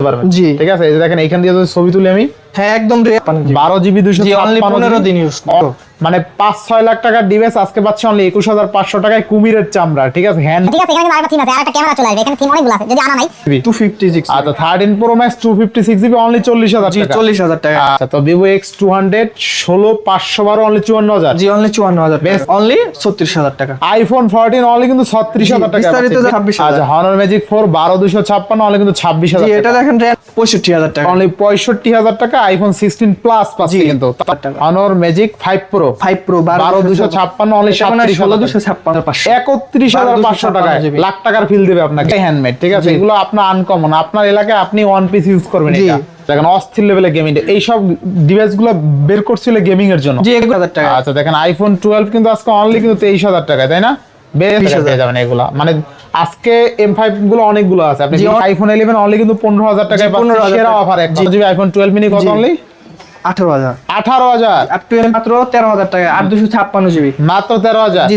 পারবেন জি। ঠিক আছে এই যে দেখেন এইখান দিয়ে যদি ছবি তুলি আমি হ্যাঁ একদম বারো জিবি দুশো জি, only 15 দিন use করো। মানে পাঁচ ছয় লাখ টাকার ডিভাইস আজকে পাচ্ছে অনলি একুশ হাজার পাঁচশো টাকায় কুমিরের চামড়া ঠিক আছে? হ্যান্ড ঠিক আছে এখানে আরেকটা থিম আছে আরেকটা ক্যামেরা চলে আসবে এখানে থিম অনেকগুলো আছে যদি আনা নাই। টু ফিফটি সিক্স আচ্ছা thirteen pro max two fifty six GB only চল্লিশ হাজার জি টাকা। চল্লিশ হাজার টাকা। আচ্ছা তো ভিভো এক্স টু হান্ড্রেড ষোলো পাঁচশো বারো অনলি চুয়ান্ন হাজার। জি অনলি চুয়ান্ন হাজার অনলি ছত্রিশ হাজার টাকা। আইফোন ফোরটিন অনলি কিন্তু ছত্রিশ হাজার টাকা বিস্তারিত পাচ্ছি। 26,000 আচ্ছা হনর ম্যাজিক ফোর বারো দুশো ছাপ্পান্ন অনলি কিন্তু ছাব্বিশ জি হাজার এটা দেখেন পঁয়ষট্টি হাজার টাকা। অনলি পঁয়ষট্টি হাজার টাকা আইফোন সিক্সটিন প্লাস পাচ্ছি কিন্তু। টাকা। Honor Magic five pro five pro বারো দুশো ছাপ্পান্ন অনলি ষোলো দুশো ছাপ্পান্ন একত্রিশ হাজার পাঁচশো। 12,256 টাকায় লাখ টাকার ফিল দেবে আপনাকে। হ্যান্ডমেড ঠিক আছে? এগুলো আপনার আনকমন আপনার এলাকায় আপনি ওয়ান পিস ইউজ করবেন। এটা। দেখেন অস্থির লেভেলে গেমিং এই সব ডিভাইসগুলো বের করছিল গেমিং এর জন্য। টাকা। আচ্ছা দেখেন আইফোন টুয়েলভ কিন্তু আজকে অনলি কিন্তু তেইশ হাজার টাকায় তাই না? বেশ 20,000 পেয়ে যাবেন এগুলা। মানে আজকে এম ফাইভগুলো অনেকগুলো আছে। আপনি আইফোন ইলেভেন অনলি কিন্তু পনেরো হাজার টাকায় 15,000 সেরা অফার এক জি। জিবি আইফোন টুয়েলভ মিনি কত অনলি আঠারো হাজার। আঠারো হাজার? টুয়েলভ মাত্র তেরো হাজার টাকা আর দুশো ছাপ্পান্ন জিবি মাত্র তেরো হাজার? জি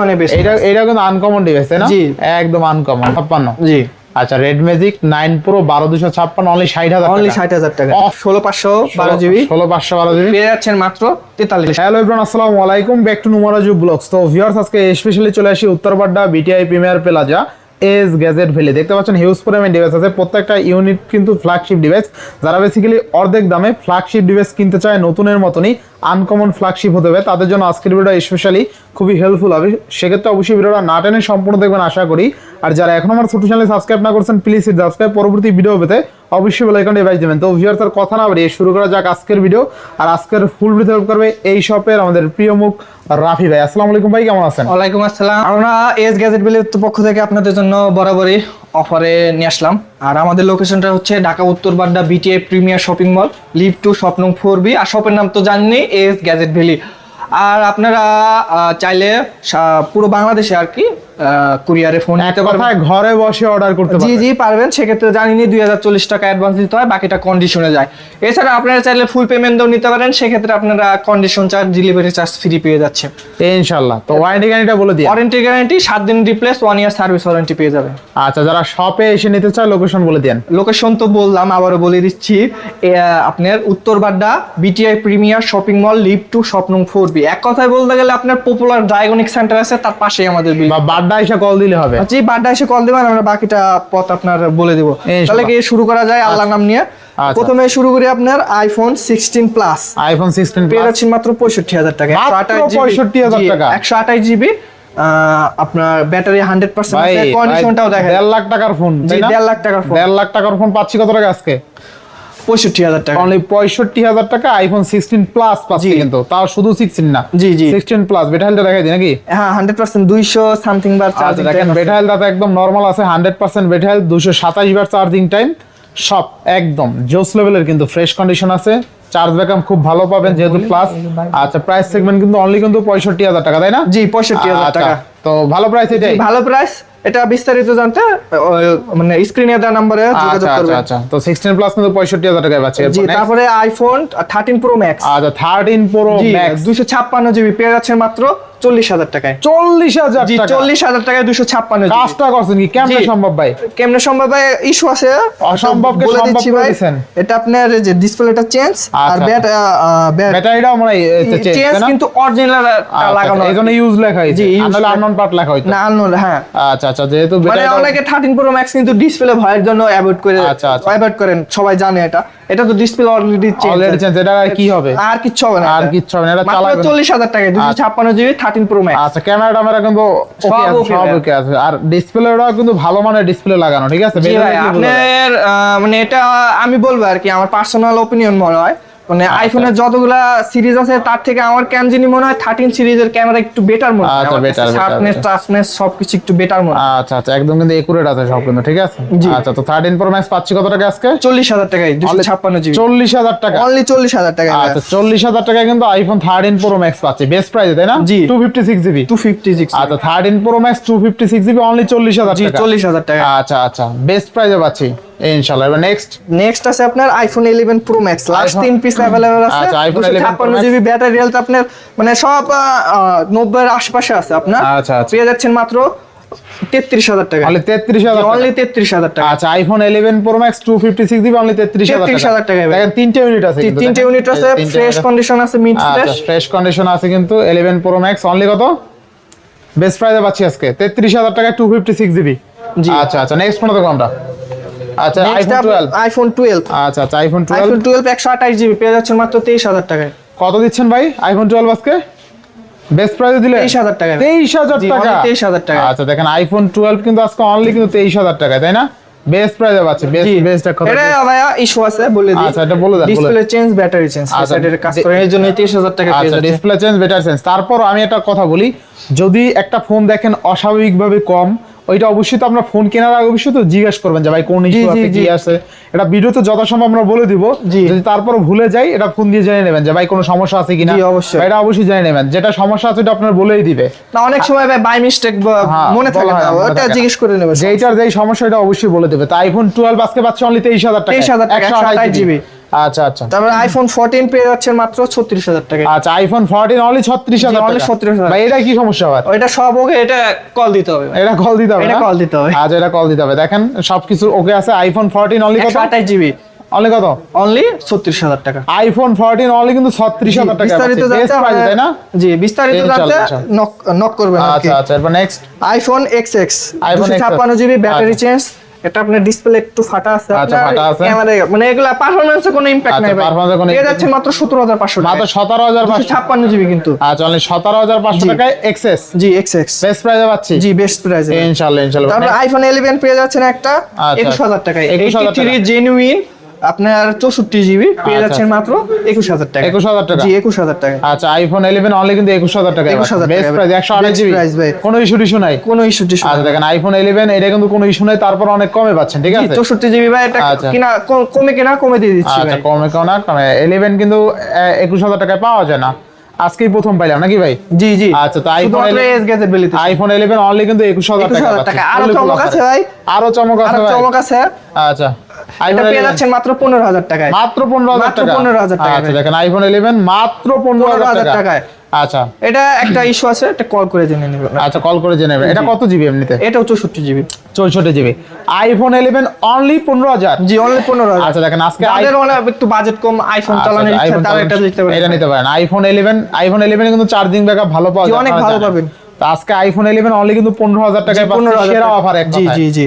মানে এটা এটা কিন্তু আনকমন ডিভাইস তাই না? জি। একদম আনকমন ছাপ্পান্ন। জি। আচ্ছা রেড ম্যাজিক নাইন প্রো বারো দুশো ছাপ্পান্ন অনলি ষাট হাজার অনলি ষাট হাজার টাকা। Off. ষোলো পাঁচশো বারো জিবি। ষোলো পাঁচশো বারো জিবি। পেয়ে যাচ্ছেন মাত্র তেতাল্লিশ। হ্যালো এভরিওয়ান আসসালামু আলাইকুম। ব্যাক টু নুমারাজু ব্লগস তো ভিউয়ার্স আজকে স্পেশালি চলে আসি Uttar Badda BTI premier plaza S gadget valley. দেখতে পাচ্ছেন হিউজ পরিমাণ ডিভাইস আছে। প্রত্যেকটা ইউনিট কিন্তু ফ্ল্যাগশিপ ডিভাইস যারা বেসিক্যালি অর্ধেক দামে ফ্ল্যাগশিপ ডিভাইস কিনতে চায়, নতুনের মতনই আনকমন ফ্ল্যাগশিপ হতে হবে। তাদের জন্য আজকের ভিডিওটা স্পেশালি খুবই হেল্পফুল হবে। সেক্ষেত্রে অবশ্যই ভিডিওটা না টেনে সম্পূর্ণ দেখবেন, আশা করি। আর যারা এখন আমার ছোট চ্যানেল সাবস্ক্রাইব না করছেন প্লিজ সাবস্ক্রাইব পরবর্তী ভিডিও পেতে অবশ্যই বেল আইকনটি বাজ দেবেন। তো ভিউয়ার্স আর কথা না বাড়িয়ে শুরু করা যাক আজকের ভিডিও আর আজকের ফুল ভিডিও করবে এই শপের আমাদের প্রিয় মুখ রাফি ভাই, আসসালামু আলাইকুম ভাই, কেমন আছেন? ওয়ালাইকুম আসসালাম। আমরা এস গ্যাজেট বিলের পক্ষ থেকে আপনাদের জন্য বরাবরই অফারে নিয়ে আসলাম। আর আমাদের লোকেশনটা হচ্ছে Dhaka Uttar Badda BTI premier shopping mall level two স্বপ্নং four B আর শপের নাম তো জানেনই এস গ্যাজেট ভ্যালি আর আপনারা চাইলে পুরো বাংলাদেশে আর কি কুরিয়ারে ফোন নিতে পারবেন। ঘরে বসে অর্ডার করতে জি পারবেন। জি পারবেন। সেক্ষেত্রে জানিনি দুই হাজার চল্লিশ টাকা অ্যাডভান্স দিতে হয় বাকিটা কন্ডিশনে যায়। এছাড়া আপনারা চাইলে ফুল পেমেন্টও নিতে পারেন সেক্ষেত্রে আপনারা condition charge delivery charge free পেয়ে যাচ্ছে। ইনশাআল্লাহ। তো ওয়ারেন্টি গ্যারান্টিটা বলে দিই ওয়ারেন্টি গ্যারান্টি সাত দিন replace one year service warranty পেয়ে যাবে আচ্ছা যারা শপে এসে নিতে চায় লোকেশন বলে দেন লোকেশন তো বললাম আবারও বলে দিচ্ছি আপনার Uttar Badda BTI premier shopping mall level two স্বপ্নং four B এক কথায় বলতে গেলে আপনার পপুলার ডায়াগনিক সেন্টার আছে তার পাশেই আমাদের বা বাড্ডা এসে কল দিলে হবে। জি বাড্ডা এসে কল দেবেন আমরা বাকিটা পথ আপনার বলে দেবো। তাহলে কি শুরু করা যায়? আল্লাহ নাম নিয়ে। আচ্ছা। প্রথমে শুরু করি আপনার iPhone sixteen plus iPhone sixteen পেয়ে যাচ্ছেন মাত্র পঁয়ষট্টি হাজার টাকা। মাত্র 65,000 টাকা। একশো আঠাশ জিবি। আপনার ব্যাটারি হান্ড্রেড পার্সেন্ট ভাই কন্ডিশনটাও দেখেন দেড় লাখ টাকার ফোন দেড় লাখ টাকার ফোন দেড় লাখ টাকার ফোন পাচ্ছি কত টাকা আজকে? পঁয়ষট্টি হাজার টাকা। অনলি পঁয়ষট্টি হাজার টাকা আইফোন সিক্সটিন প্লাস পাচ্ছি কিন্তু। তাও শুধু সিক্সটিন না। জি, জি। সিক্সটিন প্লাস বেটা দেখাই দিই নাকি? হ্যাঁ হান্ড্রেড পার্সেন্ট দুইশো সামথিং বার চার্জিং দেখেন বেটা হেলথ একদম নর্মাল আছে হান্ড্রেড পার্সেন্ট বেটা দুশো সাতাশ বার চার্জিং টাইম সব একদম। জোস লেভেলের কিন্তু ফ্রেশ কন্ডিশন আছে। চার্জ ব্যাকআপ খুব ভালো পাবেন যেহেতু প্লাস আচ্ছা প্রাইস সেগমেন্ট কিন্তু অনলি কিন্তু পঁয়ষট্টি হাজার টাকা তাই না? জি পঁয়ষট্টি হাজার আচ্ছা, টাকা। তো ভালো প্রাইস এটাই। ভালো প্রাইস এটা বিস্তারিত জানতে মানে স্ক্রিনে দেওয়া নাম্বারে যোগাযোগ আচ্ছা আচ্ছা করবেন। আচ্ছা। তো সিক্সটিন প্লাস কিন্তু পঁয়ষট্টি হাজার টাকায় পাচ্ছে। জি তারপরে আইফোন থার্টিন প্রো ম্যাক্স আচ্ছা থার্টিন প্রো ম্যাক্স দুশো ছাপ্পান্ন জিবি পেয়ে যাচ্ছেন মাত্র। চল্লিশ হাজার টাকায়। চল্লিশ হাজার টাকা। চল্লিশ হাজার টাকায় দুশো ছাপ্পান্ন কাজটা করছেন কি? কেমনে সম্ভব ভাই? কেমনে সম্ভব ভাই? ইস্যু আছে। অসম্ভবকে বলে দিচ্ছি ভাই এটা আপনার যে ডিসপ্লেটা চেঞ্জ আর আচ্ছা, ব্যাট ব্যাট ব্যাটারিটাও মনে চেঞ্জ কিন্তু অরিজিনাল লাগানো এই ইউজ লেখা হয়েছে। জি, use আনলে লেখা- আননোন পার্ট লেখা হইতো। না আননোন হ্যাঁ। আচ্ছা আচ্ছা যেহেতু মানে অনেকে থার্টিন প্রো ম্যাক্স কিন্তু ডিসপ্লে ভয়ের জন্য অ্যাভয়েড করে আচ্ছা, আচ্ছা। অ্যাভয়েড করেন সবাই জানে এটা। এটা তো ডিসপ্লে অলরেডি অলরেডি চেঞ্জ এটা কি হবে? আর কিচ্ছু হবে না আর। কিচ্ছু হবে না, এটা চালাবেন। হাজার টাকায় দুশো ছাপ্পান্ন জিবি থার্টিন প্রো ম্যাক্স আচ্ছা ক্যামেরা ট্যামেরা কিন্তু সব। ওকে আছে আর ডিসপ্লেটাও কিন্তু ভালো মানের ডিসপ্লে লাগানো ঠিক আছে? আপনার মানে এটা আমি বলব আর কি আমার পার্সোনাল ওপিনিয়ন মনে হয় মানে আচ্ছা। আইফোনের যতগুলা সিরিজ আছে তার থেকে আমার কেন জানি মনে হয় থার্টিন সিরিজের ক্যামেরা একটু বেটার মনে হয়। আচ্ছা, শার্পনেস better। সবকিছু একটু বেটার মনে হয়। আচ্ছা আচ্ছা একদম কিন্তু একুরেট আছে সব কিন্তু ঠিক আছে? আচ্ছা তো থার্টিন প্রো ম্যাক্স পাচ্ছি কত টাকা আজকে? চল্লিশ হাজার টাকায় দুশো ছাপ্পান্ন জিবি চল্লিশ হাজার টাকা। অনলি চল্লিশ হাজার টাকা আচ্ছা চল্লিশ হাজার টাকায় কিন্তু আইফোন থার্টিন প্রো ম্যাক্স পাচ্ছে বেস্ট প্রাইস তাই না? জি। Two fifty six GB two fifty six আচ্ছা thirteen pro max two fifty six GB only চল্লিশ হাজার চল্লিশ হাজার টাকা আচ্ছা আচ্ছা বেস্ট প্রাইসে পাচ্ছি। ইনশাল্লাহ এবার নেক্সট নেক্সট আছে আপনার iPhone eleven pro max last তিন পিস অ্যাভেলেবল আছে। আচ্ছা, iPhone 11 Pro GB battery health আপনার মানে সব নব্বই আশেপাশে আছে আপনার। আচ্ছা, আচ্ছা। পেয়ে যাচ্ছেন মাত্র তেত্রিশ হাজার টাকা। অনলি তেত্রিশ হাজার অনলি তেত্রিশ হাজার টাকা। আচ্ছা iPhone eleven pro max two fifty six GB only তেত্রিশ 33,000 টাকায় দেখেন তিনটে ইউনিট আছে তিনটে ইউনিট আছে ফ্রেশ কন্ডিশন আছে মিড আচ্ছা ফ্রেশ ফ্রেশ কন্ডিশন আছে কিন্তু ইলেভেন প্রো ম্যাক্স অনলি কত? বেস্ট প্রাইসে পাচ্ছি আজকে তেত্রিশ হাজার টাকা টু ফিফটি সিক্স জিবি জি। আচ্ছা আচ্ছা নেক্সট ফোন দেখো আমরা। আচ্ছা আইফোন টুয়েলভ আইফোন টুয়েলভ আচ্ছা আচ্ছা আইফোন টুয়েলভ আইফোন টুয়েলভ একশো আঠাশ জিবি পেয়ে যাচ্ছেন মাত্র টাকায়। কত দিচ্ছেন ভাই আইফোন টুয়েলভ আজকে? বেস্ট প্রাইসে দিলে? 23,000 টাকা। তেইশ হাজার জি, টাকা। only 23,000 টাকা। আচ্ছা দেখেন আইফোন টুয়েলভ কিন্তু আজকে অনলি কিন্তু তেইশ হাজার টাকা তাই না? বেস্ট প্রাইসে বেস্ট এটা ভাইয়া ইস্যু আছে বলে দিই। আচ্ছা, এটা বলে ডিসপ্লে চেঞ্জ ব্যাটারি চেঞ্জ আচ্ছা, কাজ করে জন্য হাজার টাকা আচ্ছা ডিসপ্লে চেঞ্জ বেটার চেঞ্জ তারপর আমি একটা কথা বলি যদি একটা ফোন দেখেন অস্বাভাবিকভাবে কম ওইটা অবশ্যই তো আপনার ফোন কেনার আগে অবশ্যই তো জিজ্ঞেস করবেন যে ভাই কোন ইস্যু আছে। কি আছে? এটা ভিডিওতে যথাসম্ভব আমরা বলে দিব। যদি তারপর ভুলে যাই এটা ফোন দিয়ে জেনে নেবেন যে ভাই কোনো সমস্যা আছে কিনা। অবশ্যই। এটা অবশ্যই জেনে নেবেন। যেটা সমস্যা আছে এটা আপনার বলেই দিবে। না অনেক সময় ভাই বাই মিস্টেক হ্যাঁ, মনে থাকে না ওটা জিজ্ঞেস করে নেবে যেইটার যেই সমস্যা এটা অবশ্যই বলে দেবে। তা আইফোন টুয়েলভ আজকে পাচ্ছে অনলি তেইশ হাজার টাকা 23,000 টাকা, 128 জিবি আচ্ছা আচ্ছা। তারপরে আইফোন ফোরটিন পেয়ে যাচ্ছেন মাত্র ছত্রিশ হাজার টাকা আচ্ছা আইফোন ফোরটিন অনলি ছত্রিশ হাজার জি, only 36,000 ভাই এটা কি সমস্যা আবার ওইটা সব ওকে এটা কল দিতে হবে এটা কল দিতে হবে এটা call দিতে হবে। আচ্ছা এটা কল দিতে হবে। দেখেন সবকিছু ওকে আছে। আইফোন 14 অনলি কত? একশো আঠাশ জিবি অনলি কত? অনলি ছত্রিশ হাজার টাকা। আইফোন 14 অনলি কিন্তু 36000 টাকা বিস্তারিত জানতে প্রাইস তাই না? জি বিস্তারিত জানতে নক নক করবেন আচ্ছা আচ্ছা। এরপর next iPhone X X XS ছাপ্পান্ন জিবি ব্যাটারি আচ্ছা। চেঞ্জ এটা আপনার ডিসপ্লে একটু ফাটা আছে আচ্ছা, ফাটা আছে। ক্যামেরা মানে এগুলা পারফরম্যান্সে কোনো ইম্প্যাক্ট আচ্ছা, নাই ভাই। পারফরম্যান্সে কোনো পেয়ে যাচ্ছে মাত্র সতেরো হাজার পাঁচশো মাত্র টাকা 17500 ছাপ্পান্ন জিবি কিন্তু। আচ্ছা অনলি 17500 জি। টাকায় এক্সএস জি এক্স এক্স বেস্ট প্রাইসে পাচ্ছি? জি বেস্ট প্রাইসে ইনশাআল্লাহ ইনশাআল্লাহ তারপর আইফোন ইলেভেন পেয়ে যাচ্ছেন একটা আচ্ছা। একুশ হাজার টাকায়। 21,000 টাকা। জেনুইন আপনার চৌষট্টি জিবি পেয়ে আচ্ছা। যাচ্ছেন মাত্র একুশ হাজার টাকা। 21000 টাকা? জি একুশ হাজার টাকা। আচ্ছা আইফোন 11 অনলি কিন্তু 21000 টাকা 21,000 বেস্ট টাকা। প্রাইস 128 Best জিবি ভাই। কোনো ইস্যু টিস্যু নাই? কোনো ইস্যু টিস্যু আচ্ছা দেখেন আইফোন 11 এটা কিন্তু কোনো ইস্যু নাই তারপর অনেক কমে পাচ্ছেন ঠিক আছে? চৌষট্টি জিবি ভাই এটা আচ্ছা। কিনা কমে কিনা কমে দিয়ে দিচ্ছি আচ্ছা কমে কেউ না কমে। ইলেভেন কিন্তু একুশ হাজার টাকায় পাওয়া যায় না। আজকেই প্রথম পাইলাম নাকি ভাই? জি জি। আচ্ছা তো আইফোন এস বেলিতে আইফোন ইলেভেন অনলি কিন্তু একুশ হাজার টাকা 21,000 টাকা। আরও চমক আছে ভাই। আরও চমক আছে ভাই। চমক আছে। আচ্ছা। এটা আইফোন পেয়ে যাচ্ছেন মাত্র পনেরো হাজার টাকায়। মাত্র পনেরো হাজার মাত্র টাকা। 15,000 টাকা আচ্ছা দেখেন আইফোন ইলেভেন মাত্র 15,000 টাকায়। আচ্ছা। এটা একটা ইস্যু আছে এটা কল করে জেনে নেবেন। আচ্ছা কল করে জেনে নেবেন। এটা কত জিবি এমনিতে? এটাও চৌষট্টি জিবি চৌষট্টি জিবি আইফোন ইলেভেন অনলি পনেরো হাজার? জি অনলি পনেরো হাজার। আচ্ছা দেখেন আজকে যাদের অনেক একটু বাজেট কম আইফোন আচ্ছা, চালানোর আচ্ছা, ইচ্ছা তারা এটা দিতে পারেন। এটা নিতে পারেন। আইফোন ইলেভেন আইফোন ইলেভেন কিন্তু চার্জিং ব্যাকআপ ভালো পাওয়া যায়। অনেক ভালো পাবেন। তো আজকে আইফোন ইলেভেন অনলি কিন্তু পনেরো হাজার টাকায় পনেরো সেরা অফার এক জি জি জি।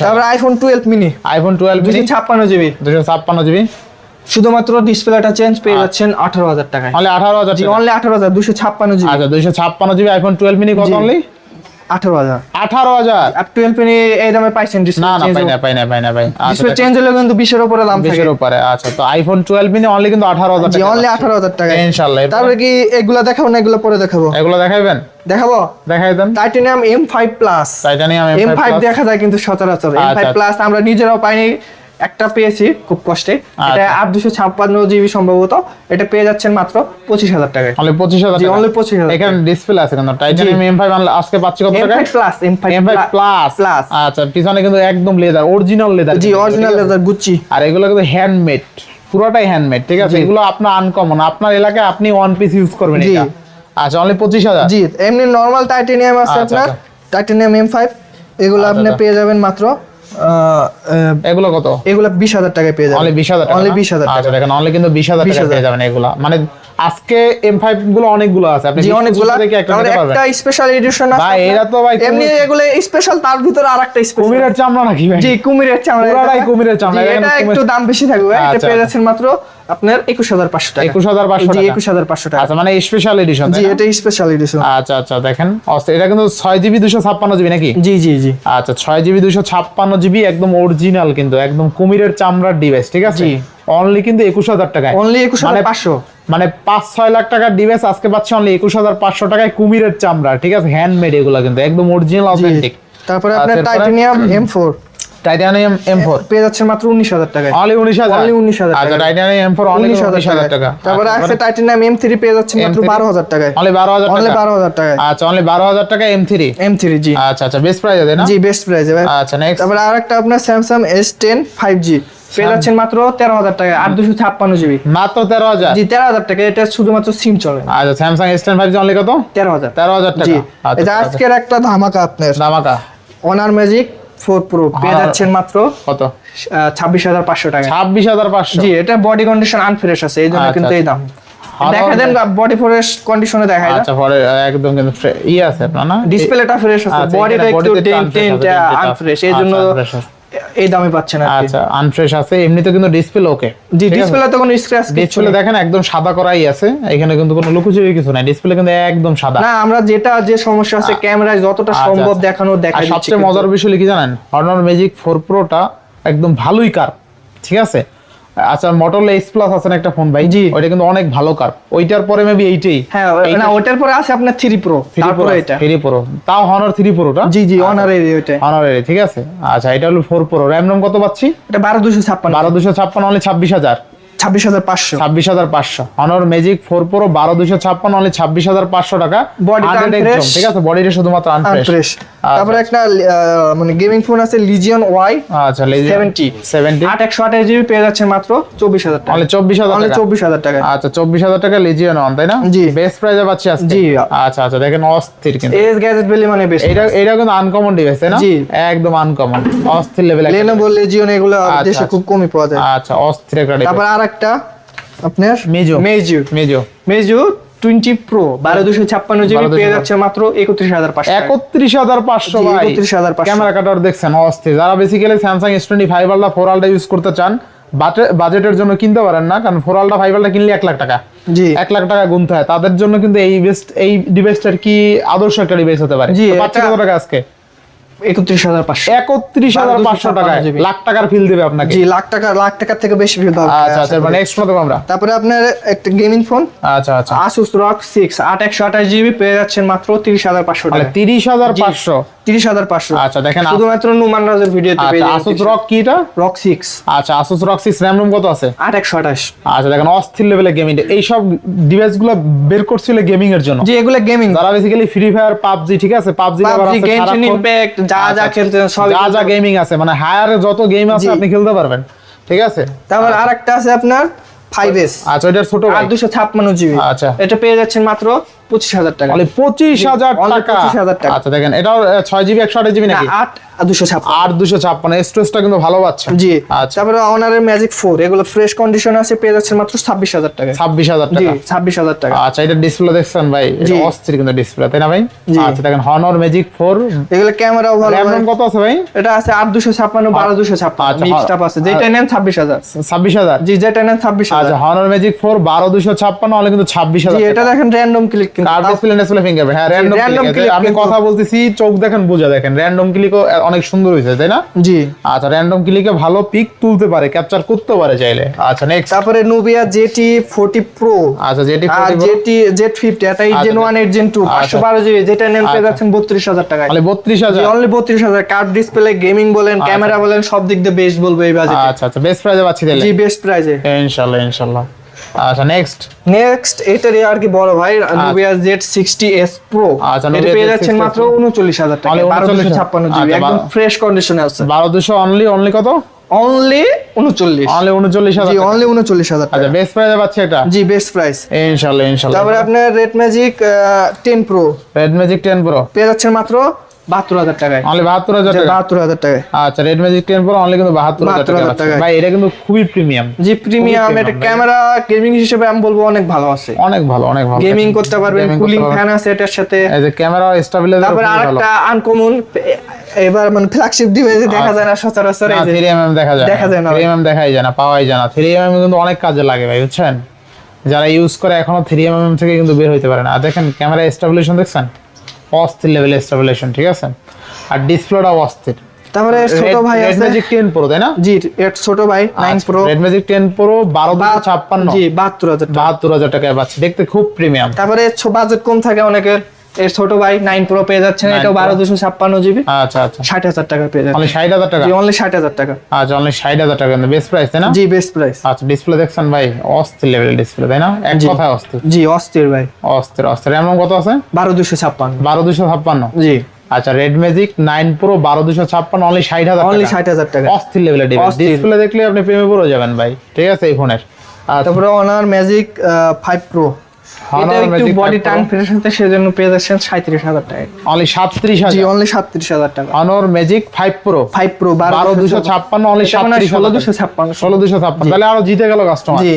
তারপর iPhone twelve mini iPhone twelve mini ছাপ্পান্ন জিবি দুশো ছাপ্পান্ন জিবি শুধুমাত্র ডিসপ্লেটা চেঞ্জ পেয়ে যাচ্ছেন আঠারো হাজার টাকায়। অনলি আঠারো হাজার জি অনলি আঠারো হাজার দুশো ছাপ্পান্ন জিবি আচ্ছা দুইশো ছাপ্পান্ন জিবি আইফোন টুয়েলভ মিনি কত অনলি আঠারো হাজার। আঠারো হাজার? আর টুয়েলভ এই দামে পাইছেন না না পাই না পাই না পাই না ভাই আচ্ছা ডিসপ্লে চেঞ্জ হলে কিন্তু বিশের উপরে দাম থাকে। বিশের উপরে আচ্ছা তো আইফোন টুয়েলভ মিনি অনলি কিন্তু আঠারো হাজার টাকা অনলি আঠারো হাজার টাকা ইনশাল্লাহ তারপরে কি এগুলা দেখাবো না এগুলো পরে দেখাবো? এগুলো দেখাইবেন? দেখাবো? দেখাই দেন। Titanium M five plus titanium M five দেখা যায় কিন্তু সচরাচর। এম ফাইভ আচ্ছা। প্লাস আমরা নিজেরাও পাইনি। একটা পেয়েছি খুব কষ্টে। এটা আচ্ছা। আট দুশো ছাপ্পান্ন জিবি সম্ভবত। এটা পেয়ে যাচ্ছেন মাত্র পঁচিশ হাজার টাকায়। অনলি পঁচিশ হাজার টাকা। only 25,000 এখানে ডিসপ্লে আছে কিন্তু। টাইটানিয়াম এম ফাইভ আজকে পাচ্ছি কত টাকা plus M five plus plus আচ্ছা পিছনে কিন্তু একদম লেদার অরিজিনাল লেদার জি অরিজিনাল লেদার গুচি আর এগুলো কিন্তু হ্যান্ডমেড পুরোটাই হ্যান্ডমেড ঠিক আছে? এগুলো আপনার আনকমন আপনার এলাকায় আপনি ওয়ান পিস ইউজ করবেন জি। এটা। আচ্ছা অনলি পঁচিশ হাজার? জি এমনি নর্মাল টাইটানিয়াম আছে আচ্ছা, আপনার। টাইটানিয়াম এম ফাইভ এগুলো আচ্ছা, আপনি। পেয়ে যাবেন মাত্র এগুলো কত? এগুলো বিশ হাজার টাকায় পেয়ে যাবেন। অনলি বিশ হাজার অনলি বিশ হাজার আচ্ছা টাকা। দেখেন অনলি কিন্তু বিশ হাজার টাকা 20,000 পেয়ে যাবেন এগুলা। মানে আজকে এম ফাইভগুলো অনেকগুলো আছে। আপনি জি 20 অনেকগুলা। একটা নিতে পারবেন। একটা স্পেশাল এডিশন আছে ভাই, এরা তো ভাই এমনি এগুলো স্পেশাল তার ভিতরে আরেকটা স্পেশাল কুমিরের চামড়া নাকি ভাই? জি কুমিরের চামড়া। পুরাটাই। কুমিরের চামড়া, এটা একটু দাম বেশি থাকবে। এটা আচ্ছা, পেয়ে আচ্ছা। যাচ্ছেন মাত্র আপনার একুশ হাজার পাঁচশো টাকা। একুশ হাজার পাঁচশো জি টাকা। একুশ হাজার পাঁচশো টাকা। আচ্ছা মানে স্পেশাল এডিশন জি এটা স্পেশাল এডিশন আচ্ছা আচ্ছা দেখেন। অস্ত- এটা কিন্তু ছয় জিবি দুশো ছাপ্পান্ন জিবি নাকি? জি জি জি। আচ্ছা ছয় জিবি দুশো ছাপ্পান্ন জিবি একদম অরিজিনাল কিন্তু একদম কুমিরের চামড়ার ডিভাইস ঠিক আছে? জি। অনলি কিন্তু একুশ হাজার টাকায়। অনলি একুশ হাজার মানে- পাঁচ ছয় লাখ টাকার ডিভাইস আজকে পাচ্ছে অনলি একুশ হাজার পাঁচশো টাকায় কুমিরের চামড়া ঠিক আছে? হ্যান্ডমেড এগুলো কিন্তু একদম অরিজিনাল অথেন্টিক তারপরে আপনার titanium M four titanium M four পেয়ে যাচ্ছেন মাত্র উনিশ হাজার টাকায়। অনলি উনিশ হাজার। Only 19,000 আচ্ছা টাকা। টাইটানিয়াম এম ফোর অনলি উনিশ হাজার উনিশ হাজার টাকা। তারপরে আছে টাইটানিয়াম এম থ্রি পেয়ে যাচ্ছেন মাত্র M3 বারো হাজার টাকায়। অনলি বারো হাজার অনলি টাকা। বারো হাজার টাকায়। আচ্ছা অনলি বারো হাজার টাকা এম থ্রি এম থ্রি জি। আচ্ছা আচ্ছা বেস্ট প্রাইস আছে না? জি বেস্ট প্রাইস ভাই আচ্ছা নেক্সট তারপরে আরেকটা আপনার ফাইভ জি পেয়ে যাচ্ছেন মাত্র তেরো হাজার টাকা আট দুশো ছাপ্পান্ন জিবি। মাত্র তেরো হাজার? জি তেরো হাজার টাকা এটা শুধুমাত্র সিম চলে। আচ্ছা Samsung S ten five G only কত? তেরো হাজার। তেরো হাজার টাকা। আচ্ছা আচ্ছা। আজকের একটা ধামাকা আপনার। দামাকা অনার ম্যাজিক ফোর প্রো পেয়ে যাচ্ছেন মাত্র কত? ছাব্বিশ হাজার পাঁচশো টাকা। ছাব্বিশ হাজার পাঁচশো? জি এটা বডি কন্ডিশন আনফ্রেশ আছে এই জন্য আচ্ছা, কিন্তু এই দাম। দেখা দেন বডি ফ্রেশ কন্ডিশনে দেখা যায় আচ্ছা পরে একদম কিন্তু ই ইয়ে আছে আপনার না? ডিসপ্লেটা ফ্রেশ আছে আচ্ছা, বডিটা এখানে একটু টেন। আনফ্রেশ এই জন্য আচ্ছা। এই দামে পাচ্ছেন আচ্ছা আনফ্রেশ আছে এমনিতে কিন্তু ডিসপ্লে ওকে জি ডিসপ্লে তো কোনো স্ক্র্যাচ ডিসপ্লে দেখেন একদম সাদা করাই আছে এখানে কিন্তু কোনো লুকোচুরি কিছু নাই ডিসপ্লে কিন্তু একদম সাদা। না আমরা যেটা যে সমস্যা আছে ক্যামেরায় যতটা আচ্ছা, সম্ভব আচ্ছা। দেখানো দেখা সবচেয়ে মজার বিষয় কি জানেন? হর্নর ম্যাজিক ফোর প্রোটা একদম ভালোই কার ঠিক আছে? আচ্ছা মোটরলা এস প্লাস আছে একটা ফোন ভাই? জি। ওইটা কিন্তু অনেক ভালো কার ওইটার পরে মেবি এইটাই হ্যাঁ না ওটার পরে আছে আপনার থ্রি প্রো তারপরে এটা। থ্রি প্রো তাও হর্নর থ্রি প্রোটা জি জি অনারের ওইটা। হর্নরের ঠিক আছে? আচ্ছা এটা হলো ফোর প্রো র্যাম রোম কত পাচ্ছি? এটা বারো দুশো ছাপ্পান্ন। বারো দুশো ছাপ্পান্ন অনলি ছাব্বিশ হাজার। ছাব্বিশ হাজার পাঁচশো। ছাব্বিশ হাজার পাঁচশো। হনর ম্যাজিক ফোর প্রো বারো দুশো ছাপ্পান্ন অনলি ছাব্বিশ হাজার পাঁচশো টাকা। Body টা 100 unfresh। একদম, ঠিক আছে? বডিটা শুধুমাত্র আনফ্রেশ তারপরে একটা মানে গেমিং ফোন আছে লিজিয়ন ওয়াই আচ্ছা লিজিয়ন 70 সেভেন্টি আট একশো আঠাশ জিবি পেয়ে যাচ্ছে মাত্র চব্বিশ হাজার টাকা। অনলি চব্বিশ হাজার অনলি টাকা। আচ্ছা চব্বিশ হাজার টাকা লিজিয়ন অন তাই না? জি। বেস্ট প্রাইসে পাচ্ছি আজকে। জি। আচ্ছা আচ্ছা দেখেন অস্থির কিন্তু। এস গ্যাজেট বেলি মানে বেশি এটা এটা কিন্তু আনকমন ডিভাইস তাই না? জি। একদম আনকমন অস্থির লেভেল লেনোভো লিজিয়ন এগুলো আচ্ছা, দেশে আচ্ছা। খুব কমই পাওয়া যায়। আচ্ছা অস্থির একটা তারপর আর একটা আপনার মেজো মেজু মেজো মেজু টোয়েন্টি প্রো বারো দুশো ছাপ্পান্ন জিবি পেয়ে যাচ্ছে মাত্র একত্রিশ হাজার পাঁচশো একত্রিশ হাজার পাঁচশো একত্রিশ হাজার 31,500 ক্যামেরা কাটার দেখছেন অস্থির। যারা basically Samsung S twenty five ultra four ultra use করতে চান বাজেটের জন্য কিনতে পারেন না কারণ ফোর আলটা ফাইভ আলটা কিনলে এক লাখ টাকা। জি। এক লাখ টাকা গুনতে হয়। তাদের জন্য কিন্তু এই বেস্ট এই ডিভাইসটার কি আদর্শ একটা ডিভাইস হতে পারে? জি, কত টাকা আজকে? একত্রিশ হাজার পাঁচশো। একত্রিশ হাজার পাঁচশো টাকায়। লাখ টাকার ফিল দেবে আপনাকে। জি লাখ টাকা লাখ টাকার থেকে বেশি বিল পাবো আচ্ছা আচ্ছা মানে নেক্সট দেবো আমরা। তারপরে আপনার একটা গেমিং ফোন আচ্ছা আচ্ছা। আসুস রক সিক্স আট একশো আঠাশ জিবি পেয়ে যাচ্ছেন মাত্র তিরিশ হাজার পাঁচশো টাকা তিরিশ হাজার পাঁচশো? তিরিশ হাজার পাঁচশো। আচ্ছা দেখেন শুধুমাত্র নুমান রাজের ভিডিওতে পেয়ে আচ্ছা যাবেন আসুস রক কি রক সিক্স আচ্ছা Asus ROG six RAM ROM কত আছে? আট একশো আঠাশ। আচ্ছা দেখেন অস্থির লেভেলে গেমিং এই সব ডিভাইসগুলো বের করছিল গেমিং এর জন্য। জি এগুলো gaming basically Free Fire PUBG ঠিক আছে? পাবজি ইম্প্যাক্ট যা যা খেলতে সব যা যা গেমিং আছে মানে হায়ার যত গেম আছে আপনি খেলতে পারবেন ঠিক আছে? তারপর আর একটা আছে আপনার 5s আচ্ছা এটা ছোট আর দুশো ছাপ্পান্ন জিবি আচ্ছা। এটা পেয়ে যাচ্ছেন মাত্র পঁচিশ হাজার টাকা। পঁচিশ হাজার টাকা। 25,000 টাকা। আচ্ছা দেখেন এটাও ছয় জিবি একশো আঠাশ জিবি নাকি? আট দুশো ছাপ্পান্ন। আট দুশো ছাপ্পান্ন। স্টোরেজটা কিন্তু ভালো পাচ্ছে জি। আচ্ছা। তারপরে অনারের ম্যাজিক ফোর এগুলো ফ্রেশ কন্ডিশন আছে পেয়ে যাচ্ছেন মাত্র ছাব্বিশ হাজার টাকা। ছাব্বিশ হাজার টাকা। ছাব্বিশ হাজার টাকা। আচ্ছা এটা ডিসপ্লে দেখছেন ভাই? অস্থির কিন্তু ডিসপ্লে তাই না ভাই? আচ্ছা দেখেন হনর ম্যাজিক ফোর এগুলো ক্যামেরাও ভালো র্যাম কত আছে ভাই? এটা আছে আট দুশো ছাপ্পান্ন বারো দুশো ছাপ্পান্ন। আচ্ছা, আছে। যেটা নেন ছাব্বিশ হাজার। ছাব্বিশ হাজার? জি যেটা নেন ছাব্বিশ আচ্ছা হাজার হনর ম্যাজিক ফোর বারো দুশো ছাপ্পান্ন হলে কিন্তু ছাব্বিশ হাজার এটা দেখেন র্যান্ডম ক্লিক কিন্তু কার ডিসপ্লে ডিসপ্লে ফিঙ্গার হ্যাঁ র্যান্ডম ক্লিক আমি কথা বলতেছি চোখ দেখেন বুঝা দেখেন। র্যান্ডম ক্লিকও অনেক সুন্দর হয়েছে তাই না? জি। আচ্ছা র্যান্ডম ক্লিকে ভালো পিক তুলতে পারে ক্যাপচার করতে পারে চাইলে। আচ্ছা নেক্সট তারপরে নুবিয়া জেটি ফোর্টি প্রো আচ্ছা যেটি আর জেটি এটা জেন জেন জিবি পেয়ে আচ্ছা। যাচ্ছেন অনলি কার্ড ডিসপ্লে গেমিং বলেন ক্যামেরা বলেন সব দিক দিয়ে বেস্ট বলব এই বাজেটে আচ্ছা আচ্ছা বেস্ট পাচ্ছি তাহলে। জি আচ্ছা নেক্সট নেক্সট এটারই আর কি বড় ভাই Nubia Z sixty S pro আচ্ছা, এটা পেয়ে যাচ্ছেন মাত্র। উনচল্লিশ হাজার টাকা বারো দুশো ছাপ্পান্ন জিবি একদম ফ্রেশ কন্ডিশনে আছে। বারো দুশো অনলি অনলি কত? অনলি উনচল্লিশ অনলি উনচল্লিশ হাজার জি অনলি উনচল্লিশ হাজার আচ্ছা বেস্ট প্রাইজে পাচ্ছি এটা? জি বেস্ট প্রাইস ইনশাল্লাহ ইনশাল্লাহ। তারপরে আপনার Red Magic ten pro Red Magic ten pro পেয়ে যাচ্ছেন মাত্র বাহাত্তর হাজার টাকায়। অনলি বাহাত্তর হাজার বাহাত্তর হাজার টাকায়। আচ্ছা Red Magic ten pro only কিন্তু বাহাত্তর হাজার টাকা ভাই এটা কিন্তু খুবই প্রিমিয়াম জি প্রিমিয়াম এটা ক্যামেরা গেমিং হিসেবে আমি বলব অনেক ভালো আছে। অনেক ভালো অনেক ভালো। গেমিং করতে পারবেন কুলিং ফ্যান আছে এটার সাথে। এই যে ক্যামেরা স্টেবিলাইজার তারপরে আরেকটা আনকমন এবার মানে ফ্ল্যাগশিপ ডিভাইসে দেখা যায় না সচরাচর এই দেখা যায় দেখা যায় না। থ্রি এম দেখাই যায় না পাওয়াই যায় না। থ্রি এম কিন্তু অনেক কাজে লাগে ভাই বুঝছেন? যারা ইউজ করে এখনও থ্রি এম এম থেকে কিন্তু বের হইতে পারে না। আর দেখেন ক্যামেরা দেখছেন? অস্থির লেভেল স্টেবিলাইজেশন ঠিক আছে? আর ডিসপ্লেটা অস্থির। তারপরে ছোট ভাই আছে ম্যাজিক 10 প্রো তাই না? জি এট ছোট ভাই 9 pro Red Magic ten pro বারো দুশো ছাপ্পান্ন। জি বাহাত্তর হাজার টাকা। বাহাত্তর হাজার টাকায় পাচ্ছি। দেখতে খুব প্রিমিয়াম তারপরে বাজেট কম থাকে অনেকের। এর ছোট ভাই নাইন প্রো পেয়ে যাচ্ছেন 9 এটাও বারো দুশো ছাপ্পান্ন জিবি আচ্ছা আচ্ছা। ষাট হাজার টাকা পেয়ে যাচ্ছেন। ষাট হাজার টাকা? অনলি ষাট হাজার টাকা। আচ্ছা অনলি ষাট হাজার টাকা। বেস্ট প্রাইস তাই না? জি বেস্ট প্রাইস আচ্ছা ডিসপ্লে দেখছেন ভাই অস্থির লেভেল ডিসপ্লে তাই না? এক কথায় অস্থির। জি অস্থির ভাই। অস্থির অস্থির। র্যাম কত আছে? বারো দুশো ছাপ্পান্ন। বারো দুশো ছাপ্পান্ন? জি। আচ্ছা রেড ম্যাজিক নাইন প্রো বারো দুশো ছাপ্পান্ন অনলি ষাট হাজার অনলি ষাট হাজার টাকা। অস্থির লেভেলের ডিসপ্লে দেখলে আপনি প্রেমে পড়ে যাবেন ভাই। ঠিক আছে এই ফোনের আচ্ছা। তারপরে অনার ম্যাজিক ফাইভ প্রো এটা একটু বডি টান আছে সেজন্য পেয়ে যাচ্ছেন সাঁত্রিশ হাজার টাকা। অনলি সাতত্রিশ জি অনলি সাতত্রিশ হাজার টাকা। Honor Magic five pro five pro বারো দুশো ছাপ্পান্ন অনলি সাতত্রিশ ষোলো দুশো ছাপ্পান্ন ষোলো। দুশো ছাপ্পান্ন। তাহলে আরও জিতে গেল কাস্টমার জি।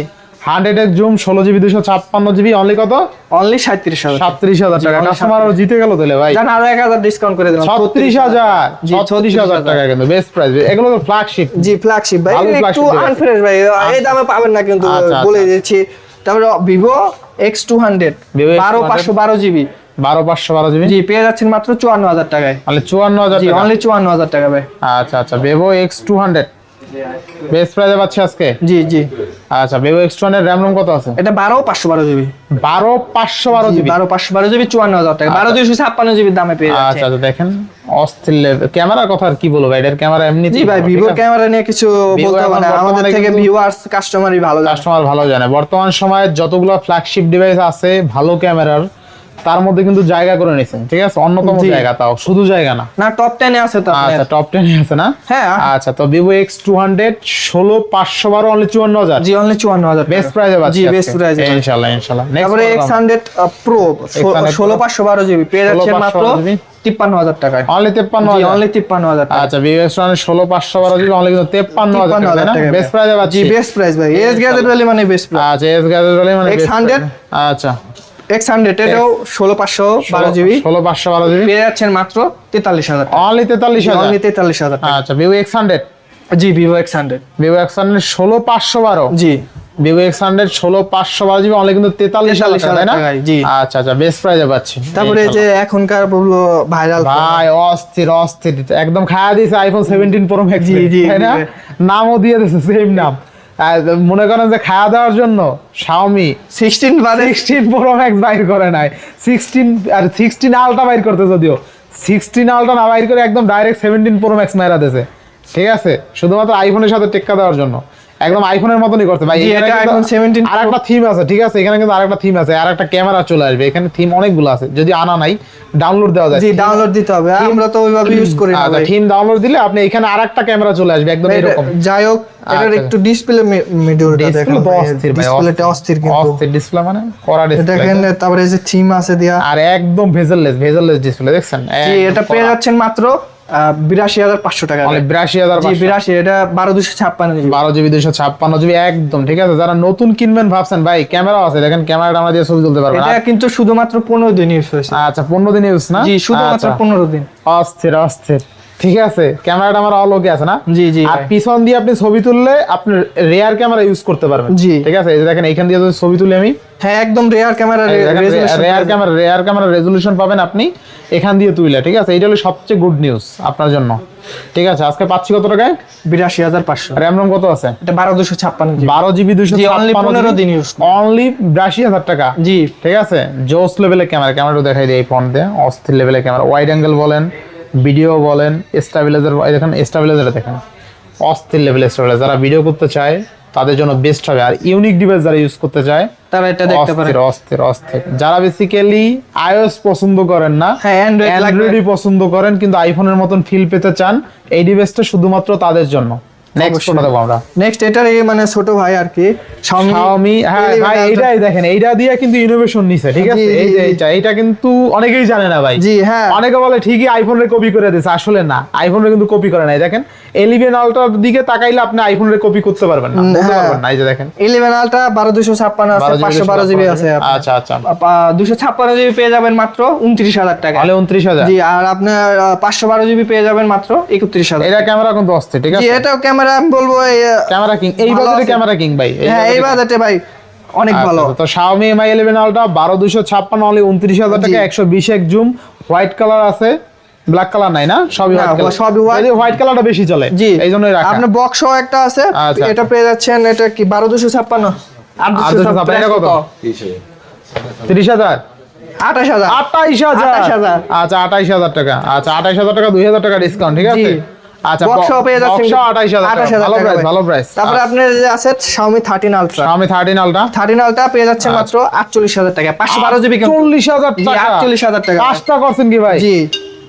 হান্ড্রেড এর জুম ষোলো জিবি দুশো ছাপ্পান্ন জিবি অনলি কত? অনলি সাঁত্রিশ হাজার সাতত্রিশ হাজার টাকা। কাস্টমার আরও জিতে গেল তাহলে ভাই। জান আরও এক হাজার ডিসকাউন্ট করে দিলাম। ছত্রিশ হাজার। জি, ছত্রিশ হাজার 36,000 টাকা কিন্তু বেস্ট প্রাইস এগুলো তো ফ্ল্যাগশিপ জি ফ্ল্যাগশিপ ভাই একটু আনফ্রেশ ভাই। এই দামে পাবেন না কিন্তু আচ্ছা, বলে আচ্ছা। দিচ্ছি। তারপরে Vivo X two hundred Vivo X200 বারো পাঁচশো বারো জিবি। বারো পাঁচশো বারো জিবি? জি পেয়ে যাচ্ছেন মাত্র চুয়ান্ন হাজার টাকায়। মানে চুয়ান্ন হাজার অনলি চুয়ান্ন হাজার টাকা ভাই। আচ্ছা আচ্ছা Vivo X two hundred best প্রাইসে পাচ্ছি আজকে? জি জি। আচ্ছা Vivo X hundred RAM ROM কত আছে? এটা বারো পাঁচশো বারো জিবি। বারো পাঁচশো বারো জিবি? বারো পাঁচশো বারো জিবি চুয়ান্ন হাজার টাকা। বারো দুইশো ছাপ্পান্ন জিবির দামে পেয়ে আচ্ছা যাচ্ছে। আচ্ছা দেখেন অস্থির ক্যামেরার কথা আর কি বলব এটার ক্যামেরা এমনি জি ভাই ভিভো ক্যামেরা নিয়ে কিছু বলতে হবে না। আমাদের থেকে ভিউয়ার্স কাস্টমারই ভালো কাস্টমার ভালো জানে। বর্তমান সময়ে যতগুলো ফ্ল্যাগশিপ ডিভাইস আছে ভালো ক্যামেরার তার মধ্যে কিন্তু জায়গা করে নিয়েছেন ঠিক আছে? অন্যতম। জায়গা তাও শুধু জায়গা না। না টপ টেনে আছে তো আচ্ছা টপ টেনে আছে না? হ্যাঁ। আচ্ছা তো ভিভো এক্স টু হান্ড্রেড ষোলো পাঁচশো বারো অনলি চুয়ান্ন হাজার। জি অনলি চুয়ান্ন হাজার বেস্ট প্রাইজে পাচ্ছি জি। বেস্ট প্রাইজে ইনশাআল্লাহ ইনশাআল্লাহ Next তারপরে। এক্স হান্ড্রেড প্রো 600 ষোলো পাঁচশো বারো জিবি পেয়ে যাচ্ছেন 16 মাত্র 512 তিপ্পান্ন হাজার টাকায়। অনলি তেপ্পান্ন অনলি তিপ্পান্ন হাজার টাকা। আচ্ছা এক্স ওয়ান ষোলো পাঁচশো বারো জিবি অনলি কিন্তু তেপ্পান্ন হাজার টাকা বেস্ট প্রাইজে পাচ্ছি জি বেস্ট প্রাইস ভাই। এস গ্যাজেট ভ্যালি মানে বেস্ট প্রাইস আচ্ছা এস গ্যাজেট বলে মানে best X100 আচ্ছা। এক্স হান্ড্রেড এটাও ষোলো পাঁচশো বারো জিবি। ষোলো পাঁচশো বারো জিবি। পেয়ে যাচ্ছেন মাত্র তেতাল্লিশ হাজার অনলি তেতাল্লিশ হাজার। অনলি তেতাল্লিশ হাজার আচ্ছা ভিভো এক্স হান্ড্রেড জি Vivo X hundred Vivo X hundred ষোলো পাঁচশো বারো। জি। ভিভো এক্স হান্ড্রেড ষোলো পাঁচশো বারো জিবি অনলি কিন্তু তেতাল্লিশ হাজার 43 তাই না? জি। আচ্ছা আচ্ছা বেস্ট প্রাইজে পাচ্ছি। তারপরে যে এখনকার ভাইরাল ভাই অস্থির অস্থির। একদম খায়া দিয়েছে আইফোন সেভেন্টিন প্রো ম্যাক্স জি, জি। নামও দিয়ে দিয়েছে সেম নাম। মনে করেন যে খাওয়া দেওয়ার জন্য শাওমি সিক্সটিন বাদে সিক্সটিন প্রো ম্যাক্স বাইর করে নাই। সিক্সটিন আর সিক্সটিন আলটা বাইর করতে যদিও। সিক্সটিন আলটা না বাইর করে একদম ডাইরেক্ট সেভেন্টিন প্রো ম্যাক্স মেরা দিয়েছে। ঠিক আছে? শুধুমাত্র আইফোনের সাথে টেক্কা দেওয়ার জন্য। একদম আইফোনের মতনই করতে ভাই এটা iPhone 17 আর একটা থিম আছে ঠিক আছে? এখানে কিন্তু আরেকটা থিম আছে আর একটা ক্যামেরা চলে আসবে। এখানে থিম অনেকগুলো আছে যদি আনা নাই ডাউনলোড দেওয়া যায়। জি ডাউনলোড দিতে হবে। আমরা তো ওইভাবে ইউজ করি না আচ্ছা। থিম ডাউনলোড দিলে আপনি এখানে আরেকটা ক্যামেরা চলে আসবে একদম এরকম। যাই হোক এটার আচ্ছা। একটু ডিসপ্লে মিডিওটা দেখেন ডিসপ্লে অস্থির ভাই ডিসপ্লেটা অস্থির। কিন্তু। অস্থির ডিসপ্লে মানে এটা ডিসপ্লে দেখেন তারপরে এই যে থিম আছে দিয়া। আর একদম ভেজেললেস ভেজেললেস ডিসপ্লে দেখছেন? জি এটা পেয়ে যাচ্ছেন মাত্র বিরাশি হাজার পাঁচশো টাকা মানে বিরাশি হাজার বিরাশি এটা বারো দুশো ছাপ্পান্ন জিবি বারো জিবি দুশো ছাপ্পান্ন জিবি একদম ঠিক আছে? যারা নতুন কিনবেন ভাবছেন ভাই ক্যামেরা আছে দেখেন ক্যামেরাটা আমরা দিয়ে ছবি তুলতে পারবেন। এটা কিন্তু শুধুমাত্র পনেরো দিন ইউজ হয়েছে। আচ্ছা পনেরো দিন ইউজ না? জি শুধুমাত্র আচ্ছা। পনেরো দিন। অস্থির অস্থির। ঠিক আছে? ক্যামেরাটা আমার অলোকে আছে না? জি, জি, আর পিছন দিয়ে আপনি ছবি তুললে আপনি রেয়ার ক্যামেরা ইউজ করতে পারবেন। জি। ঠিক আছে? এই যে দেখেন এখান দিয়ে যদি ছবি তুলি আমি। হ্যাঁ একদম rear camera rear camera rear camera resolution পাবেন। আপনি এখান দিয়ে তুইলে ঠিক আছে? এইটা হলো সবচেয়ে গুড নিউজ আপনার জন্য। ঠিক আছে? আজকে পাচ্ছি কত টাকায়? বিরাশি হাজার পাঁচশো। র্যাম রোম কত আছে? এটা বারো দুশো ছাপ্পান্ন বারো জিবি দুশো only 15 দিন use অনলি বিরাশি হাজার টাকা। জি। ঠিক আছে? জোস লেভেলের ক্যামেরা ক্যামেরাটা দেখাই দিই এই ফোন দিয়ে অস্থির লেভেলের ক্যামেরা ওয়াইড অ্যাঙ্গেল বলেন ভিডিও বলেন স্টাবিলাইজার দেখেন স্টাবিলাইজার দেখেন অস্থির লেভেল স্টাবিলাইজার যারা ভিডিও করতে চায় তাদের জন্য বেস্ট হবে। আর ইউনিক ডিভাইস যারা ইউজ করতে চায় তারা এটা দেখতে পারে। অস্থির অস্থির। যারা বেসিক্যালি আইওএস পছন্দ করেন না হ্যাঁ। অ্যান্ড্রয়েডই পছন্দ করেন কিন্তু আইফোনের মতন ফিল পেতে চান এই ডিভাইসটা শুধুমাত্র তাদের জন্য। নেক্সট কোনটা দেবো আমরা? নেক্সট এটার এই মানে ছোট ভাই আর কি Xiaomi Xiaomi হ্যাঁ ভাই এইটাই দেখেন এইটা দিয়ে কিন্তু ইনোভেশন নিছে ঠিক আছে? এই যে এইটা এইটা কিন্তু অনেকেই জানে না ভাই। জি হ্যাঁ। অনেকে বলে ঠিকই আইফোনের কপি করে দিছে আসলে না আইফোনের কিন্তু কপি করে নাই। দেখেন এলিভেন আলট্রার দিকে তাকাইলে আপনি আইফোনের কপি করতে পারবেন না হুম, হ্যাঁ। পারবেন না এই যে দেখেন। ইলেভেন আলটা বারো দুশো ছাপ্পান্ন আছে পাঁচশো বারো জিবি আছে। আচ্ছা আচ্ছা। দুশো ছাপ্পান্ন জিবি পেয়ে যাবেন মাত্র উনত্রিশ হাজার টাকা। তাহলে উনত্রিশ হাজার। জি আর আপনার পাঁচশো বারো জিবি পেয়ে যাবেন মাত্র একত্রিশ হাজার। এটা ক্যামেরা কিন্তু অস্থির ঠিক আছে? এটাও ক্যামেরা আমি বলব এই, ক্যামেরা কিং এই ক্যামেরা কিং ভাই হ্যাঁ এই বাজেটে ভাই অনেক আচ্ছা, ভালো। তো Xiaomi Mi 11 Ultra 12256 অনলি 29000 টাকা 120 এক জুম হোয়াইট কালার আছে ব্ল্যাক কালার নাই না সবই হোয়াইট কালার সবই। এই হোয়াইট কালারটা বেশি চলে জি। এই জন্যই রাখা। আপনার বক্স একটা আছে আচ্ছা। এটা পেয়ে যাচ্ছেন এটা কি বারো দুশো ছাপ্পান্ন? আট আর দুশো ছাপ্পান্ন, এটা কত? 30000 আঠাশ হাজার। আঠাইশ হাজার। 28,000 আচ্ছা আঠাইশ হাজার টাকা। আচ্ছা আঠাইশ হাজার টাকা দুই হাজার টাকা ডিসকাউন্ট ঠিক আছে। আচ্ছা বক্স পেয়ে যাচ্ছেন আঠাইশ হাজার টাকা 28,000 ভালো প্রাইস ভালো প্রাইস তারপরে আপনার যে আছে Xiaomi 13 Ultra আমি থার্টিন আলটা 13 Ultra পেয়ে যাচ্ছেন মাত্র 48000 টাকা 512 জিবি কিন্তু। চল্লিশ হাজার জি, টাকা। 48,000 টাকা। কাজটা করছেন কি ভাই? জি।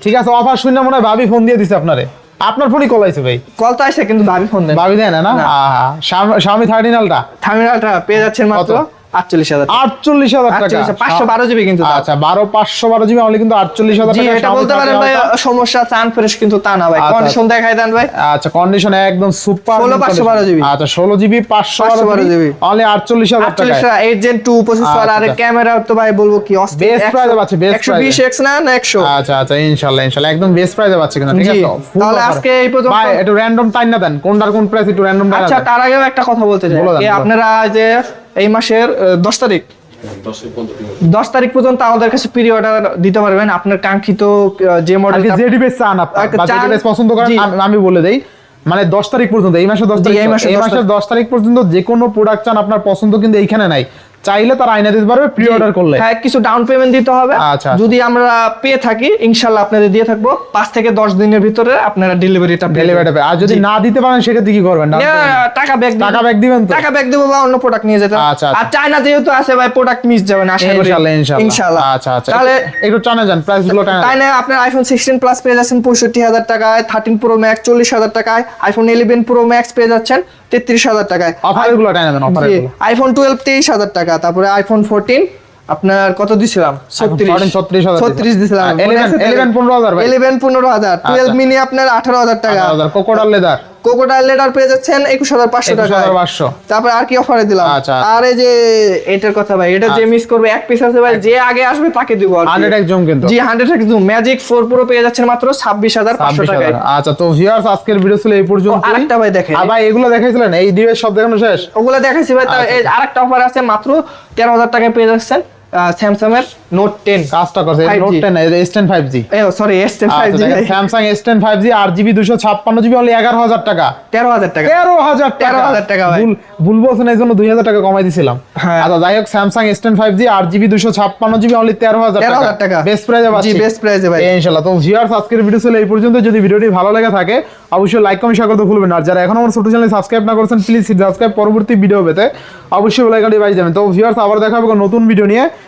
ঠিক আছে অফার শুনে মনে হয় ভাবি ফোন দিয়ে দিছে আপনারে। আপনার ফোনই কলাইছে ভাই। কল তো আসে কিন্তু ভাবি ফোন দেন ভাবি দেয় না। স্বামী থার্টিন আলটা 13 Ultra পেয়ে যাচ্ছেন মাত্র কত? 48000 আটচল্লিশ হাজার টাকা। 48,000 512 জিবি কিন্তু আচ্ছা বারো পাঁচশো বারো জিবি কিন্তু আটচল্লিশ হাজার টাকা এটা বলতে পারেন ভাই সমস্যা চান ফ্রেশ কিন্তু তা না ভাই। আচ্ছা, কন্ডিশন দেখাই দেন ভাই। আচ্ছা কন্ডিশন একদম সুপার 16 512 GB আচ্ছা ষোলো জিবি পাঁচশো বারো জিবি অনলি আটচল্লিশ হাজার টাকা এইট জেন 2 প্রসেসর আর আচ্ছা। ক্যামেরা তো ভাই বলব কি অস্থির। Best price এ পাচ্ছি, best 120 এক্স না না 100 আচ্ছা আচ্ছা ইনশাল্লাহ ইনশাল্লাহ। একদম বেস্ট প্রাইসে পাচ্ছে কিন্তু ঠিক আছে? তাহলে আজকে এই পর্যন্ত- ভাই একটু র্যান্ডম টাইম না দেন। কোনটার কোন প্রাইস একটু র্যান্ডম টাইম আচ্ছা তার আগেও একটা কথা বলতে চাই। আপনারা যে এই মাসের দশ তারিখ। দশ তারিখ পর্যন্ত আমাদের কাছে প্রি অর্ডার দিতে পারবেন। আপনার কাঙ্ক্ষিত যে মডেল যে ডিভাইস চান আপনার পছন্দ করেন আমি- বলে দেই মানে দশ তারিখ পর্যন্ত এই মাসের দশ তারিখ এই মাসের দশ তারিখ পর্যন্ত যে কোনো প্রোডাক্ট চান আপনার পছন্দ কিন্তু এইখানে নাই। চাইলে তারা আইনা দিতে পারবে প্রি অর্ডার করলে। হ্যাঁ কিছু ডাউন পেমেন্ট দিতে হবে। আচ্ছা। যদি আমরা পেয়ে থাকি ইনশাল্লাহ আপনাদের দিয়ে থাকব। পাঁচ থেকে দশ দিনের ভিতরে আপনারা ডেলিভারিটা ডেলিভারি আর যদি না দিতে পারেন সেক্ষেত্রে কি করবেন? টাকা ব্যাগ টাকা back দিবেন তো? টাকা ব্যাগ দেবো বা অন্য প্রোডাক্ট নিয়ে যেতে আচ্ছা, আচ্ছা। আর চায়না যেহেতু আছে ভাই প্রোডাক্ট মিস যাবে না আশা করি। ইনশাআল্লাহ ইনশাআল্লাহ। ইনশাল্লাহ আচ্ছা আচ্ছা। তাহলে একটু টানা যান প্রাইসগুলো টানা তাই না আপনার আইফোন সিক্সটিন প্লাস পেয়ে যাচ্ছেন পঁয়ষট্টি হাজার টাকায় থার্টিন প্রো ম্যাক্স চল্লিশ হাজার টাকায় আইফোন ইলেভেন প্রো ম্যাক্স পেয়ে যাচ্ছেন। তেত্রিশ হাজার টাকায়। দেন অফার আইফোন টুয়েলভ তেইশ হাজার টাকা তারপরে আইফোন ফোরটিন আপনার কত দিছিলাম? ছত্রিশ। দিছিলাম। আর 11 11 15,000 ভাই। ইলেভেন পনেরো হাজার। টুয়েলভ আচ্ছা। মিনি আপনার আঠারো হাজার টাকা। কোকোডাল লেদার কোকোডাইল লেটার পেয়ে যাচ্ছেন একুশ হাজার পাঁচশো টাকা 21,500 তারপরে আর কি অফারে দিলাম? আচ্ছা। আর এই যে এটার কথা ভাই এটা যে মিস করবে এক পিস আছে ভাই যে আগে আসবে তাকে দিব। হান্ড্রেড একজন কিন্তু। জি হান্ড্রেড একদম ম্যাজিক ফোর প্রো পেয়ে যাচ্ছেন মাত্র ছাব্বিশ হাজার পাঁচশো 26,000 টাকায়। আচ্ছা তো ভিউয়ার্স আজকের ভিডিও ছিল এই পর্যন্ত। আরেকটা ভাই দেখেন। আর ভাই এগুলো দেখাইছিলেন? এই ডিভাইস সব দেখানো শেষ? ওগুলো দেখাইছি ভাই তার আরেকটা অফার আছে মাত্র তেরো হাজার টাকায় পেয়ে যাচ্ছেন স্যামসাং এর। নোট টেন কাজটা করছে note ten S ten five sorry S ten five G Samsung S ten five G আট জিবি দুশো ছাপ্পান্ন জিবি অনলি এগারো হাজার টাকা। তেরো হাজার টাকা। তেরো হাজার টাকা। 13,000 টাকা ভাই। ভুল ভুল বলছেন এই জন্য দুই হাজার টাকা কমাই দিছিলাম। হ্যাঁ। আচ্ছা যাই হোক Samsung S ten five G আট জিবি দুশো ছাপ্পান্ন জিবি অনলি তেরো হাজার 13,000 টাকা। বেস্ট প্রাইজে পাচ্ছি। best price এ ভাই। ইনশাল্লাহ তো ভিউয়ার্স আজকের ভিডিও ছিল এই পর্যন্ত। যদি ভিডিওটি ভালো লেগে থাকে অবশ্যই লাইক কমেন্ট শেয়ার করতে ভুলবেন আর যারা এখন আমার ছোট চ্যানেল সাবস্ক্রাইব না করেছেন প্লিজ সাবস্ক্রাইব পরবর্তী ভিডিও পেতে অবশ্যই বেলাইকাটি বাজিয়ে যাবেন তো ভিউয়ার্স আবার দেখা হবে নতুন ভিডিও নিয়ে।